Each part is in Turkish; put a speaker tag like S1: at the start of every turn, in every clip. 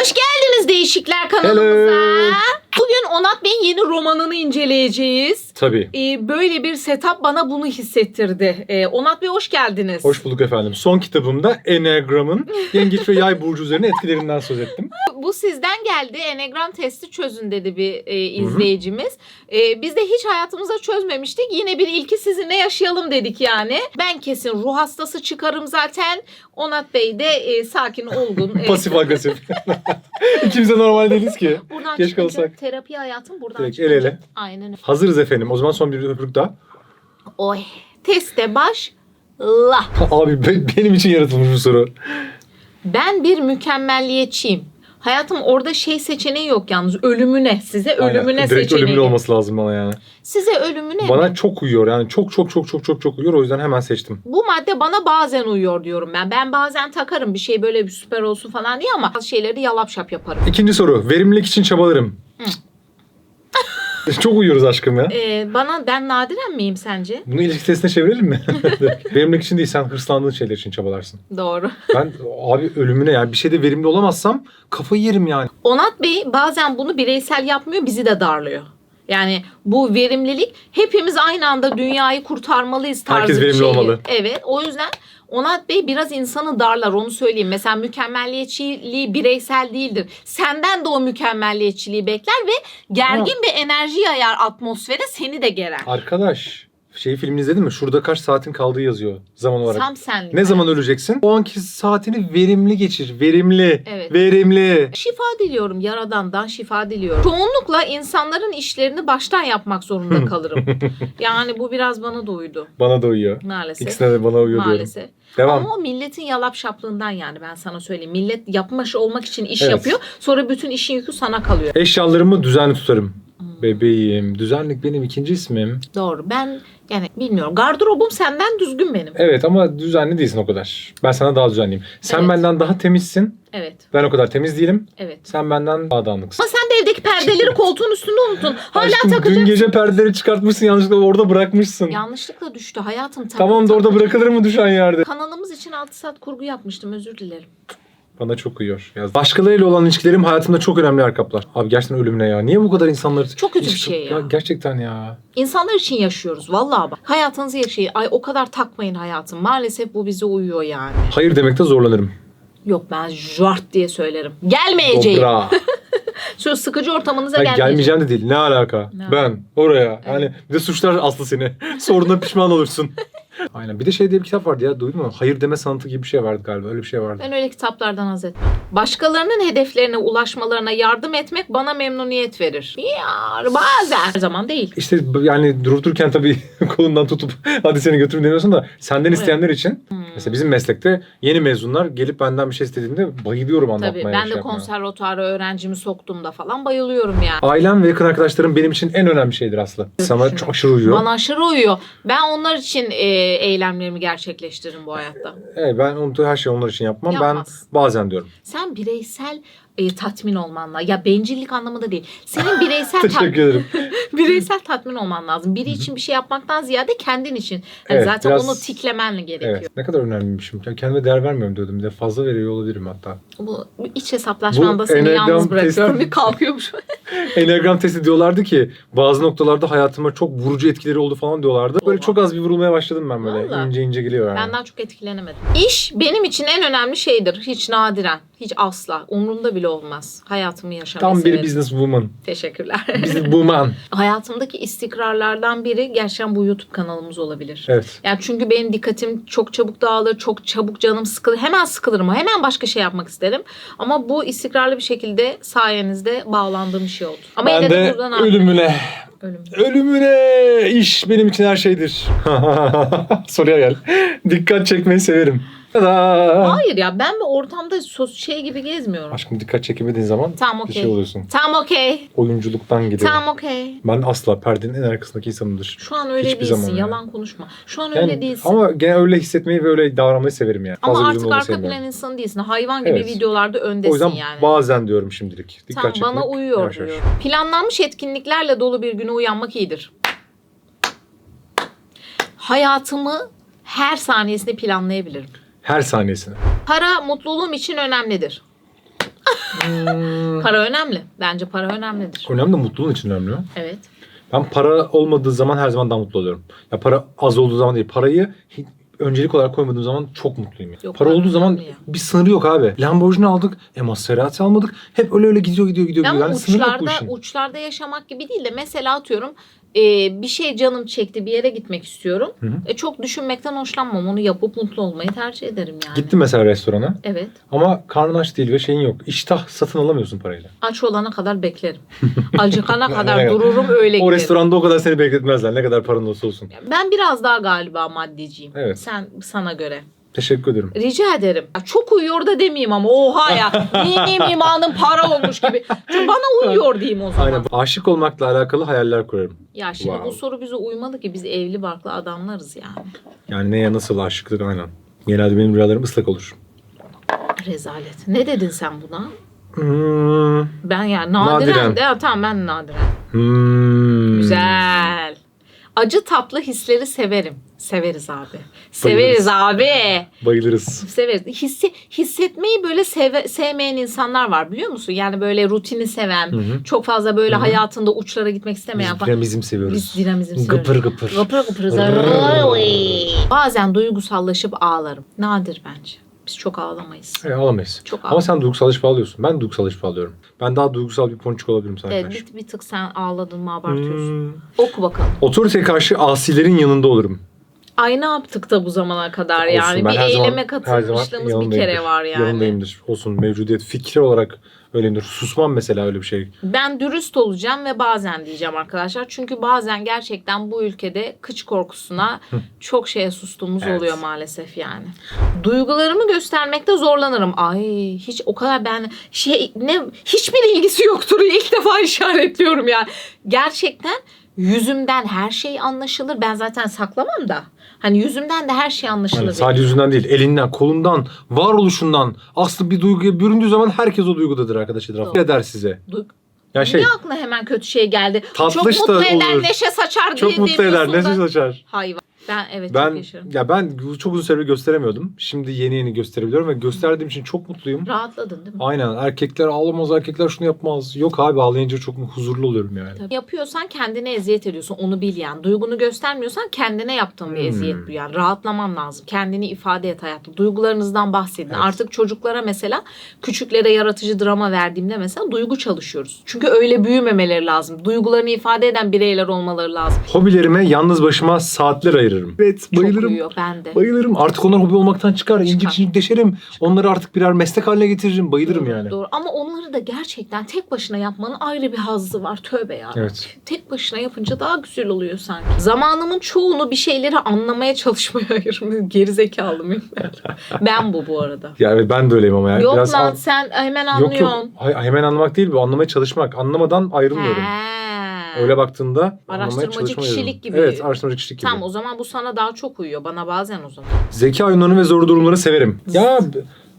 S1: Hoş geldiniz Değişikler kanalımıza.
S2: Hello.
S1: Bugün Onat Bey'in yeni romanını inceleyeceğiz.
S2: Tabii.
S1: Ee, böyle bir setup bana bunu hissettirdi. Ee, Onat Bey hoş geldiniz.
S2: Hoş bulduk efendim. Son kitabımda Enneagram'ın yengeç ve yay burcu üzerine etkilerinden söz ettim.
S1: Bu sizden geldi. Enegram testi çözün dedi bir e, izleyicimiz. Ee, biz de hiç hayatımızda çözmemiştik. Yine bir ilki sizinle yaşayalım dedik yani. Ben kesin ruh hastası çıkarım zaten. Onat Bey de e, sakin, olgun. e,
S2: Pasif agresif. İkimiz de normal değiliz ki.
S1: Buradan
S2: Keşke
S1: çıkınca
S2: olsak.
S1: terapi hayatım buradan
S2: Direkt
S1: çıkınca.
S2: el ele.
S1: Aynen öyle.
S2: Hazırız efendim. O zaman son bir öpürük daha.
S1: Oy. Teste başla.
S2: Abi be- benim için yaratılmış bu soru.
S1: Ben bir mükemmelliyetçiyim. Hayatım orada şey seçeneği yok yalnız. Ölümüne. Size ölümüne
S2: Aynen. Direkt
S1: seçeneği.
S2: ölümlü olması lazım bana yani.
S1: Size ölümüne
S2: Bana
S1: mi?
S2: çok uyuyor yani. Çok çok çok çok çok çok uyuyor. O yüzden hemen seçtim.
S1: Bu madde bana bazen uyuyor diyorum ben. Ben bazen takarım bir şey böyle bir süper olsun falan diye ama bazı şeyleri yalap şap yaparım.
S2: İkinci soru. Verimlilik için çabalarım. çok uyuyoruz aşkım ya.
S1: Ee, bana ben nadiren miyim sence?
S2: Bunu ilişki testine çevirelim mi? Verimlilik için değil sen hırslandığın şeyler için çabalarsın.
S1: Doğru.
S2: Ben abi ölümüne yani bir şeyde verimli olamazsam kafayı yerim yani.
S1: Onat Bey bazen bunu bireysel yapmıyor bizi de darlıyor. Yani bu verimlilik hepimiz aynı anda dünyayı kurtarmalıyız tarzı
S2: Herkes
S1: bir
S2: verimli
S1: şey.
S2: olmalı.
S1: Evet o yüzden Onat Bey biraz insanı darlar onu söyleyeyim. Mesela mükemmelliyetçiliği bireysel değildir. Senden de o mükemmelliyetçiliği bekler ve gergin bir enerji yayar atmosfere seni de gerer.
S2: Arkadaş şey filmini izledin mi? Şurada kaç saatin kaldığı yazıyor zaman olarak.
S1: Tam senlik.
S2: Ne zaman öleceksin? O anki saatini verimli geçir. Verimli.
S1: Evet.
S2: Verimli.
S1: Şifa diliyorum. Yaradandan şifa diliyorum. Çoğunlukla insanların işlerini baştan yapmak zorunda kalırım. yani bu biraz bana da uydu.
S2: Bana da uyuyor.
S1: Maalesef.
S2: İkisine de bana uyuyor diyorum.
S1: Maalesef.
S2: Devam.
S1: Ama o milletin yalap şaplığından yani ben sana söyleyeyim. Millet yapmış olmak için iş
S2: Evet.
S1: yapıyor. Sonra bütün işin yükü sana kalıyor.
S2: Eşyalarımı düzenli tutarım. Bebeğim. Düzenlik benim ikinci ismim.
S1: Doğru. Ben yani bilmiyorum. Gardırobum senden düzgün benim.
S2: Evet ama düzenli değilsin o kadar. Ben sana daha düzenliyim. Sen
S1: Evet.
S2: benden daha temizsin.
S1: Evet.
S2: Ben o kadar temiz değilim.
S1: Evet.
S2: Sen benden daha dağınıksın.
S1: Ama sen de evdeki perdeleri koltuğun üstünde unuttun. Hala
S2: Aşkım,
S1: takacaksın.
S2: dün gece perdeleri çıkartmışsın yanlışlıkla orada bırakmışsın.
S1: Yanlışlıkla düştü hayatım.
S2: Tamam da orada bırakılır mı düşen yerde?
S1: Kanalımız için 6 saat kurgu yapmıştım. Özür dilerim.
S2: Bana çok uyuyor. Ya. Başkalarıyla olan ilişkilerim hayatımda çok önemli yer kaplar. Abi gerçekten ölümüne ya. Niye bu kadar insanları...
S1: Çok kötü bir şey ya.
S2: Gerçekten ya.
S1: İnsanlar için yaşıyoruz. Vallahi bak. Hayatınızı yaşayın. Ay o kadar takmayın hayatım. Maalesef bu bize uyuyor yani.
S2: Hayır demekte zorlanırım.
S1: Yok ben jart diye söylerim. Gelmeyeceğim.
S2: Dobra.
S1: Şöyle sıkıcı ortamınıza
S2: Ha,
S1: gelmeyeceğim.
S2: gelmeyeceğim de değil. Ne alaka?
S1: Ne
S2: Ben oraya. Yani bir de suçlar aslı seni. Sorduğunda pişman olursun. Aynen. Bir de şey diye bir kitap vardı ya. Duydun mu? Hayır deme sanatı gibi bir şey vardı galiba. Öyle bir şey vardı.
S1: Ben öyle kitaplardan haz etmem. Başkalarının hedeflerine ulaşmalarına yardım etmek bana memnuniyet verir. Ya bazen. Her zaman değil.
S2: İşte yani durup dururken tabii kolundan tutup hadi seni götürün demiyorsun da senden isteyenler için
S1: Hmm.
S2: mesela bizim meslekte yeni mezunlar gelip benden bir şey istediğinde bayılıyorum anlatmaya.
S1: Tabii ben
S2: şey
S1: de
S2: yapmaya.
S1: konservatuara öğrencimi soktuğumda falan bayılıyorum yani.
S2: Ailem ve yakın arkadaşlarım benim için en önemli şeydir Aslı. Sana çok aşırı uyuyor.
S1: Bana aşırı uyuyor. Ben onlar için e, eylemlerimi gerçekleştiririm bu hayatta.
S2: Evet, ben onu her şeyi onlar için yapmam.
S1: Yapmaz.
S2: Ben bazen diyorum.
S1: Sen bireysel e, tatmin olmanla ya bencillik anlamında değil. Senin bireysel
S2: Teşekkür ederim.
S1: bireysel tatmin olman lazım. Biri için bir şey yapmaktan ziyade kendin için. Yani
S2: Evet,
S1: zaten
S2: biraz-
S1: onu tiklemen gerekiyor.
S2: Evet. Ne kadar önemliymişim. Kendime değer vermiyorum diyordum. Bir de fazla veriyor olabilirim hatta.
S1: Bu, iç hesaplaşmanda seni yalnız bırakıyorum.
S2: testi-
S1: Bir kalkıyormuş.
S2: Enneagram testi diyorlardı ki bazı noktalarda hayatıma çok vurucu etkileri oldu falan diyorlardı. Böyle
S1: Oha.
S2: çok az bir vurulmaya başladım ben böyle.
S1: Vallahi.
S2: İnce ince geliyor yani.
S1: ben daha çok etkilenemedim. İş benim için en önemli şeydir. Hiç nadiren. Hiç asla. Umurumda bile olmaz. Hayatımı yaşamayı
S2: Tam bir
S1: severim.
S2: business woman.
S1: Teşekkürler.
S2: Business woman.
S1: Hayatımdaki istikrarlardan biri gerçekten bu YouTube kanalımız olabilir.
S2: Evet.
S1: Yani çünkü benim dikkatim çok çabuk dağılır, çok çabuk canım sıkılır. Hemen sıkılırım, hemen başka şey yapmak isterim. Ama bu istikrarlı bir şekilde sayenizde bağlandığım bir şey oldu. Ama
S2: ben
S1: yine de,
S2: de
S1: buradan
S2: ölümüne.
S1: Ölüm.
S2: Ölümüne iş benim için her şeydir. Soruya gel. Dikkat çekmeyi severim. Tada.
S1: Hayır ya ben bir ortamda sos şey gibi gezmiyorum.
S2: Aşkım dikkat çekemediğin zaman
S1: Tamam
S2: bir şey
S1: okey.
S2: oluyorsun.
S1: Tamam okey.
S2: Oyunculuktan geliyor.
S1: Tamam okey.
S2: Ben asla perdenin en arkasındaki insanımdır.
S1: Şu an öyle
S2: Hiçbir
S1: değilsin.
S2: yani.
S1: Yalan konuşma. Şu an
S2: Yani
S1: öyle değilsin.
S2: Ama gene öyle hissetmeyi ve öyle davranmayı severim yani.
S1: Ama
S2: Fazla
S1: artık
S2: olmayı
S1: arka
S2: sevmiyorum.
S1: plan insanı değilsin. Hayvan gibi
S2: Evet.
S1: videolarda
S2: O
S1: öndesin
S2: yüzden
S1: yani.
S2: bazen diyorum şimdilik. Dikkat
S1: Tamam
S2: çekmek.
S1: bana uyuyor
S2: yavaş yavaş.
S1: diyor. Planlanmış etkinliklerle dolu bir güne uyanmak iyidir. Hayatımı her saniyesinde planlayabilirim.
S2: Her saniyesine.
S1: Para mutluluğum için önemlidir.
S2: Hmm,
S1: Para önemli. Bence para önemlidir.
S2: önemli de mutluluğun için önemli.
S1: Evet.
S2: Ben para olmadığı zaman her zaman daha mutlu oluyorum. Ya para az olduğu zaman değil. Parayı öncelik olarak koymadığım zaman çok mutluyum. ya.
S1: Yok,
S2: para olduğu zaman
S1: ya.
S2: bir sınırı yok abi. Lamborghini aldık. E Maserati almadık. Hep öyle öyle gidiyor gidiyor gidiyor.
S1: Ama
S2: Yani sınırı yok bu
S1: uçlarda,
S2: işin.
S1: uçlarda yaşamak gibi değil de mesela atıyorum e, bir şey canım çekti bir yere gitmek istiyorum.
S2: Hı hı.
S1: E, çok düşünmekten hoşlanmam. Onu yapıp mutlu olmayı tercih ederim yani.
S2: Gittim mesela restorana.
S1: Evet.
S2: Ama karnın aç değil ve şeyin yok. İştah satın alamıyorsun parayla.
S1: Aç olana kadar beklerim. Acıkana kadar dururum öyle
S2: O
S1: giderim.
S2: restoranda o kadar seni bekletmezler. Ne kadar paran olsa olsun.
S1: Ben biraz daha galiba maddiciyim.
S2: Evet.
S1: Sen sana göre.
S2: Teşekkür ederim.
S1: Rica ederim. Ya Çok uyuyor da demeyeyim ama oha ya. Dinim imanım para olmuş gibi. Çünkü bana uyuyor diyeyim o zaman.
S2: Aynen. Aşık olmakla alakalı hayaller kurarım.
S1: Ya şimdi
S2: Wow.
S1: bu soru bize uymalı ki biz evli barklı adamlarız yani.
S2: Yani neye nasıl aşıklık aynen. Genelde benim rüyalarım ıslak olur.
S1: Rezalet. Ne dedin sen buna?
S2: Hmm.
S1: Ben yani nadiren,
S2: Nadiren.
S1: de ya, tamam ben nadiren.
S2: Hmm.
S1: Acı tatlı hisleri severim. Severiz abi. Severiz abi.
S2: Bayılırız.
S1: Severiz. Hissi, hissetmeyi böyle seve, sevmeyen insanlar var biliyor musun? Yani böyle rutini seven,
S2: Hı hı.
S1: çok fazla böyle
S2: Hı hı.
S1: hayatında uçlara gitmek istemeyen
S2: Biz
S1: falan.
S2: dinamizm seviyoruz.
S1: Biz dinamizm seviyoruz.
S2: Gıpır gıpır.
S1: Gıpır gıpır. Bazen duygusallaşıp ağlarım. Nadir bence. Biz çok ağlamayız.
S2: Hayır, ağlamayız.
S1: Çok
S2: Ama sen duygusallaşıp ağlıyorsun. Ben duygusallaşıp ağlıyorum. Ben daha duygusal bir ponçik olabilirim sana
S1: Evet,
S2: karşı.
S1: bir, bir tık sen ağladın mı abartıyorsun.
S2: Hmm.
S1: Oku bakalım.
S2: Otoriteye karşı asilerin yanında olurum.
S1: Ay ne yaptık da bu zamana kadar
S2: Olsun,
S1: yani.
S2: ben
S1: Bir
S2: her zaman-
S1: eyleme
S2: her zaman
S1: katılmışlığımız bir
S2: yanındayımdır.
S1: kere var yani.
S2: Yanındayımdır. Olsun mevcudiyet fikri olarak öyleyimdir. Susmam mesela öyle bir şey.
S1: Ben dürüst olacağım ve bazen diyeceğim arkadaşlar. Çünkü bazen gerçekten bu ülkede kıç korkusuna çok şeye sustuğumuz
S2: Evet.
S1: oluyor maalesef yani. Duygularımı göstermekte zorlanırım. Ay hiç o kadar ben şey ne hiçbir ilgisi yoktur. İlk defa işaretliyorum ya. Gerçekten yüzümden her şey anlaşılır. Ben zaten saklamam da. Hani yüzümden de her şey anlaşılır.
S2: Yani
S1: benim.
S2: sadece yüzünden değil, elinden, kolundan, varoluşundan aslında bir duyguya büründüğü zaman herkes o duygudadır arkadaş etrafı. Ne der size?
S1: Du-
S2: Ya şey,
S1: Niye aklına hemen kötü şey geldi?
S2: Tatlış
S1: çok
S2: da
S1: mutlu eder,
S2: olur.
S1: neşe saçar diye
S2: çok mutlu eder,
S1: demiyorsun
S2: neşe saçar.
S1: Hayvan. Ben evet
S2: Ben
S1: çok yaşarım.
S2: ya ben çok uzun süre gösteremiyordum. Şimdi yeni yeni gösterebiliyorum ve gösterdiğim için çok mutluyum.
S1: Rahatladın değil mi?
S2: Aynen. Erkekler ağlamaz, erkekler şunu yapmaz. Yok abi ağlayınca çok huzurlu oluyorum yani.
S1: Tabii. Yapıyorsan kendine eziyet ediyorsun. Onu bil yani. Duygunu göstermiyorsan kendine yaptığın bir
S2: Hmm.
S1: eziyet bu yani. Rahatlaman lazım. Kendini ifade et hayatta. Duygularınızdan bahsedin.
S2: Evet.
S1: Artık çocuklara mesela küçüklere yaratıcı drama verdiğimde mesela duygu çalışıyoruz. Çünkü öyle büyümemeleri lazım. Duygularını ifade eden bireyler olmaları lazım.
S2: Hobilerime yalnız başıma saatler ayırırım. Evet
S1: Çok
S2: bayılırım.
S1: uyuyor. Ben de.
S2: Bayılırım. Artık onlar hobi olmaktan çıkar. İncik
S1: Çıkar.
S2: incik deşerim. Onları artık birer meslek haline getiririm. Bayılırım
S1: Doğru,
S2: yani.
S1: Doğru. Ama onları da gerçekten tek başına yapmanın ayrı bir hazzı var. Tövbe ya.
S2: Evet.
S1: Tek başına yapınca daha güzel oluyor sanki. Zamanımın çoğunu bir şeyleri anlamaya çalışmaya ayırıyorum. Gerizekalı mıyım ben? ben bu bu arada.
S2: Yani ben de öyleyim ama yani.
S1: Yok
S2: Biraz
S1: lan
S2: an-
S1: sen hemen
S2: Yok
S1: anlıyorsun.
S2: yok. Hay- hemen anlamak değil bu. Anlamaya çalışmak. Anlamadan ayrılmıyorum.
S1: He.
S2: Öyle baktığında anlamaya
S1: Araştırmacı
S2: çalışma
S1: kişilik gibi.
S2: Evet araştırmacı kişilik gibi.
S1: Tamam o zaman bu sana daha çok uyuyor. Bana bazen o zaman.
S2: Zeka oyunlarını ve zor durumları severim. Ya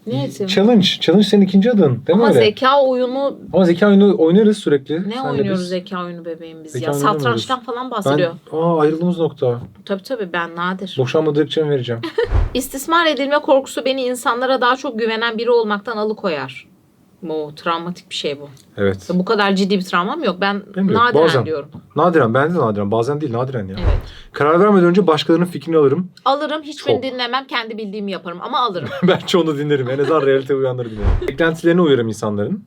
S1: Ne seviyorsun?
S2: challenge. Challenge senin ikinci adın. Değil mi
S1: Ama
S2: öyle?
S1: zeka oyunu
S2: Ama zeka oyunu oynarız sürekli.
S1: ne
S2: Senle
S1: oynuyoruz
S2: biz.
S1: zeka oyunu bebeğim biz
S2: Zeka
S1: ya.
S2: oyunu.
S1: Satrançtan falan bahsediyor.
S2: Ben aa, ayrıldığımız nokta.
S1: Tabii tabii ben nadir.
S2: Boşanmadıkça vereceğim.
S1: İstismar edilme korkusu beni insanlara daha çok güvenen biri olmaktan alıkoyar. Bu travmatik bir şey bu.
S2: Evet.
S1: Bu kadar ciddi bir travmam yok. Ben
S2: Benim yok,
S1: nadiren
S2: bazen.
S1: diyorum.
S2: Nadiren. Ben de nadiren. Bazen değil nadiren ya.
S1: Evet.
S2: Karar vermeden önce başkalarının fikrini alırım.
S1: Alırım hiçbirini
S2: Çok.
S1: dinlemem. Kendi bildiğimi yaparım ama alırım.
S2: ben çoğunu dinlerim. En azından realite uyanları dinlerim. Beklentilerine uyarım insanların.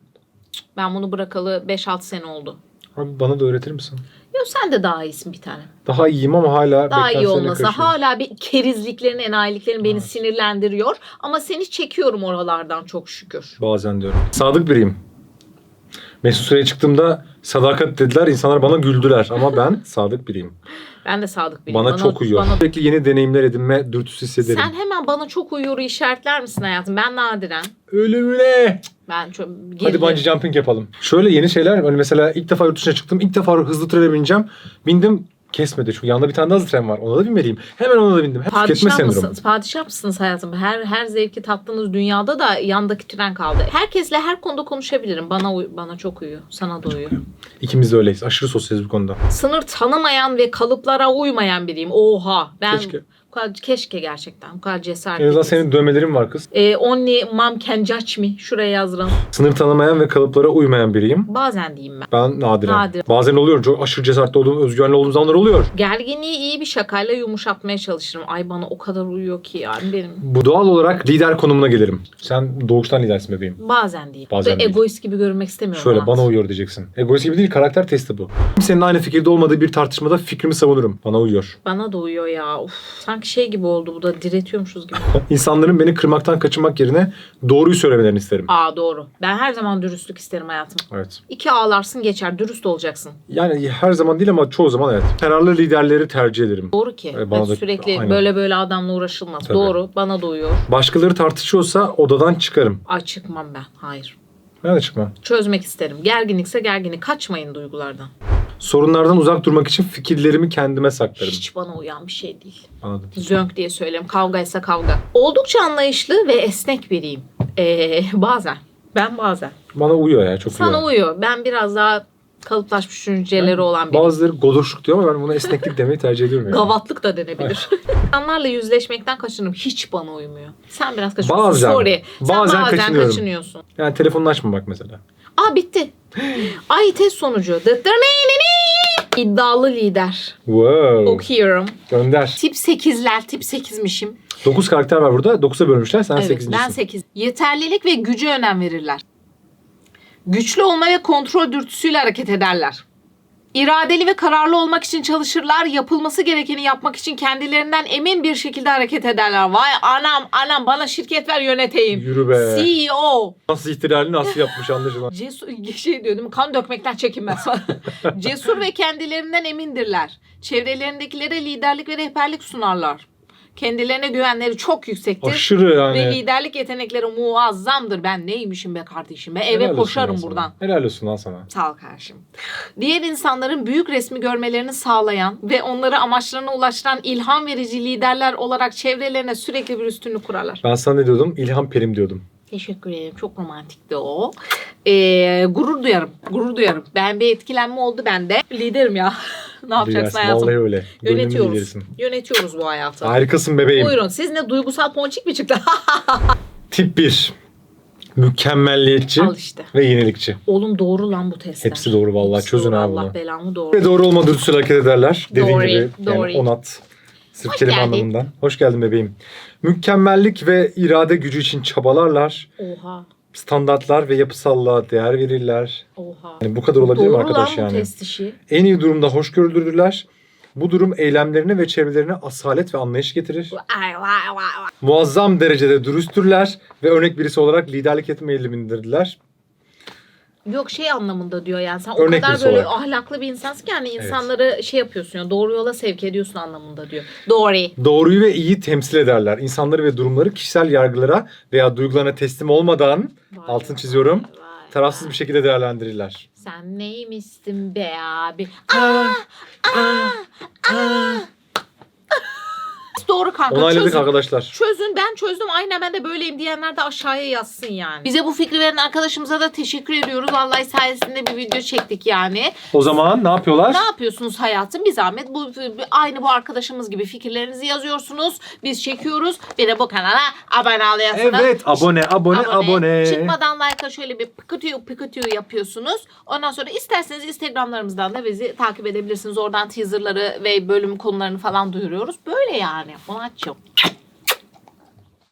S1: ben bunu bırakalı 5-6 sene oldu.
S2: Abi bana da öğretir misin?
S1: Yok sen de daha iyisin bir tane.
S2: Daha iyiyim ama hala
S1: Daha iyi
S2: beklentilerine
S1: olmasa
S2: karışıyorum.
S1: hala bir kerizliklerin, enayiliklerin beni
S2: Evet.
S1: sinirlendiriyor. Ama seni çekiyorum oralardan çok şükür.
S2: Bazen diyorum. Sadık biriyim. Mesut Süre'ye çıktığımda sadakat dediler. İnsanlar bana güldüler. Ama ben sadık biriyim.
S1: Ben de sadık biriyim.
S2: Bana, çok uyuyor.
S1: bana-
S2: Sürekli yeni deneyimler edinme dürtüsü hissederim.
S1: Sen hemen bana çok uyuyor işaretler misin hayatım? Ben nadiren.
S2: Ölümüne.
S1: Ben çok
S2: Hadi bungee jumping yapalım. Şöyle yeni şeyler. Hani mesela ilk defa yurt dışına çıktım. İlk defa hızlı trene bineceğim. Bindim. Kesmedi çünkü yanında bir tane daha tren var. Ona da binmeliyim. Hemen ona da bindim. Hep tüketme
S1: Padişah
S2: sendromu.
S1: mısınız? Padişah mısınız hayatım? Her her zevki tattığınız dünyada da yandaki tren kaldı. Herkesle her konuda konuşabilirim. Bana uy- bana çok uyuyor. Sana da uyuyor.
S2: İkimiz de öyleyiz. Aşırı sosyaliz bu konuda.
S1: Sınır tanımayan ve kalıplara uymayan biriyim. Oha. Ben
S2: Keşke.
S1: Kadar, keşke gerçekten bu kadar cesaret
S2: En azından senin dövmelerin var kız.
S1: Ee, only mom can judge me. Şuraya yazdım.
S2: Sınır tanımayan ve kalıplara uymayan biriyim.
S1: Bazen diyeyim ben.
S2: Ben nadiren.
S1: Nadiren.
S2: Bazen oluyor. Çok aşırı cesaretli olduğum, özgüvenli olduğum zamanlar oluyor.
S1: Gerginliği iyi bir şakayla yumuşatmaya çalışırım. Ay bana o kadar uyuyor ki yani benim.
S2: Bu doğal olarak lider konumuna gelirim. Sen doğuştan lidersin bebeğim.
S1: Bazen değil.
S2: Bazen değil.
S1: egoist gibi görünmek istemiyorum.
S2: Şöyle bana uyuyor diyeceksin. Egoist gibi değil karakter testi bu. Kimsenin aynı fikirde olmadığı bir tartışmada fikrimi savunurum. Bana uyuyor.
S1: Bana da uyuyor ya. Uf, sanki şey gibi oldu bu da diretiyormuşuz gibi.
S2: İnsanların beni kırmaktan kaçınmak yerine doğruyu söylemelerini isterim.
S1: Aa doğru. Ben her zaman dürüstlük isterim hayatım.
S2: Evet.
S1: İki ağlarsın geçer. Dürüst olacaksın.
S2: Yani her zaman değil ama çoğu zaman evet. Kararlı liderleri tercih ederim.
S1: Doğru ki.
S2: E, bana
S1: Ve
S2: da-
S1: sürekli
S2: aynen.
S1: böyle böyle adamla uğraşılmaz.
S2: Tabii.
S1: Doğru. Bana da uyuyor.
S2: Başkaları tartışıyorsa odadan çıkarım.
S1: Ay çıkmam ben. Hayır.
S2: Ben de çıkmam.
S1: Çözmek isterim. Gerginlikse gerginlik. Kaçmayın duygulardan.
S2: Sorunlardan uzak durmak için fikirlerimi kendime saklarım.
S1: Hiç bana uyan bir şey değil.
S2: Da.
S1: Zönk diye söyleyeyim. Kavgaysa kavga. Oldukça anlayışlı ve esnek biriyim. Ee, bazen. Ben bazen.
S2: Bana uyuyor ya çok
S1: Sana
S2: uyuyor.
S1: uyuyor. Ben biraz daha kalıplaşmış düşünceleri olan biriyim.
S2: Bazıları godoşluk diyor ama ben buna esneklik demeyi tercih ediyorum. Yani.
S1: Gavatlık da denebilir. İnsanlarla yüzleşmekten kaçınırım. Hiç bana uymuyor. Sen biraz kaçınıyorsun.
S2: Bazen.
S1: Sorry. Sen
S2: Bazen
S1: bazen,
S2: kaçınıyorum.
S1: kaçınıyorsun.
S2: Yani telefonunu açmamak mesela.
S1: Aa bitti. Ay test sonucu. İddialı lider.
S2: Wow.
S1: Okuyorum.
S2: Gönder.
S1: Tip 8'ler. Tip 8'mişim.
S2: 9 karakter var burada. 9'a bölmüşler. Sen
S1: Evet
S2: 8.
S1: ben 8. Yeterlilik ve gücü önem verirler. Güçlü olma ve kontrol dürtüsüyle hareket ederler. İradeli ve kararlı olmak için çalışırlar. Yapılması gerekeni yapmak için kendilerinden emin bir şekilde hareket ederler. Vay anam anam bana şirket ver yöneteyim.
S2: Yürü be.
S1: CEO.
S2: Nasıl ihtilali nasıl yapmış anlaşılan.
S1: Cesur şey diyordum kan dökmekten çekinmez falan. Cesur ve kendilerinden emindirler. Çevrelerindekilere liderlik ve rehberlik sunarlar. Kendilerine güvenleri çok yüksektir.
S2: Aşırı
S1: Ve
S2: yani.
S1: liderlik yetenekleri muazzamdır. Ben neymişim be kardeşim be. Eve
S2: Helal olsun
S1: koşarım
S2: sana.
S1: buradan.
S2: Helal olsun lan sana.
S1: Sağ ol kardeşim. Diğer insanların büyük resmi görmelerini sağlayan ve onları amaçlarına ulaştıran ilham verici liderler olarak çevrelerine sürekli bir üstünlük kurarlar.
S2: Ben sana ne diyordum? İlham Perim diyordum.
S1: Teşekkür ederim. Çok romantikti o. Ee, gurur duyarım. Gurur duyarım. Ben bir etkilenme oldu bende. Liderim ya. ne yapacaksın hayatım?
S2: Vallahi öyle.
S1: Yönetiyoruz. Yönetiyoruz bu hayatı.
S2: Harikasın bebeğim.
S1: Buyurun. Siz ne duygusal ponçik mi çıktı?
S2: Tip 1. Mükemmelliyetçi
S1: Al işte.
S2: ve yenilikçi.
S1: Oğlum doğru lan bu testler.
S2: Hepsi doğru vallahi.
S1: Hepsi
S2: Çözün
S1: doğru.
S2: abi
S1: Allah
S2: bunu.
S1: belamı doğru.
S2: Ve doğru olma dürtüsüyle hareket ederler. Dediğin
S1: Doğru,
S2: gibi.
S1: doğru.
S2: Yani onat. Sırf
S1: Hoş
S2: kelime
S1: geldin.
S2: anlamından. Hoş geldin bebeğim. Mükemmellik ve irade gücü için çabalarlar.
S1: Oha.
S2: Standartlar ve yapısallığa değer verirler.
S1: Oha.
S2: Yani bu kadar olabilir mi
S1: doğru
S2: arkadaş
S1: lan bu
S2: yani?
S1: test işi.
S2: En iyi durumda hoşgörülüdürler. Bu durum eylemlerine ve çevrelerine asalet ve anlayış getirir.
S1: Ay, vay, vay, vay.
S2: Muazzam derecede dürüsttürler ve örnek birisi olarak liderlik etme eğilimindedirler.
S1: Yok şey anlamında diyor yani sen o
S2: Örnek
S1: kadar
S2: birisi
S1: böyle
S2: olarak.
S1: ahlaklı bir insansın ki yani insanları şey yapıyorsun ya doğru yola sevk ediyorsun anlamında diyor. Doğru.
S2: Doğruyu ve iyi temsil ederler. İnsanları ve durumları kişisel yargılara veya duygularına teslim olmadan
S1: Vay,
S2: altını çiziyorum.
S1: vay, vay,
S2: tarafsız
S1: vay.
S2: bir şekilde değerlendirirler.
S1: Sen neymişsin be abi? Doğru kanka
S2: Onayladık
S1: çözün.
S2: arkadaşlar.
S1: Çözün ben çözdüm aynen ben de böyleyim diyenler de aşağıya yazsın yani. Bize bu fikri veren arkadaşımıza da teşekkür ediyoruz. Vallahi sayesinde bir video çektik yani.
S2: O zaman ne yapıyorlar?
S1: Ne yapıyorsunuz hayatım? Bir zahmet bu aynı bu arkadaşımız gibi fikirlerinizi yazıyorsunuz. Biz çekiyoruz. Bir de bu kanala abone oluyorsunuz.
S2: Evet abone abone abone.
S1: Çıkmadan like'a şöyle bir pıkıtıyor pıkıtıyor yapıyorsunuz. Ondan sonra isterseniz Instagramlarımızdan da bizi takip edebilirsiniz. Oradan teaserları ve bölüm konularını falan duyuruyoruz. Böyle yani. Onu açıyorum.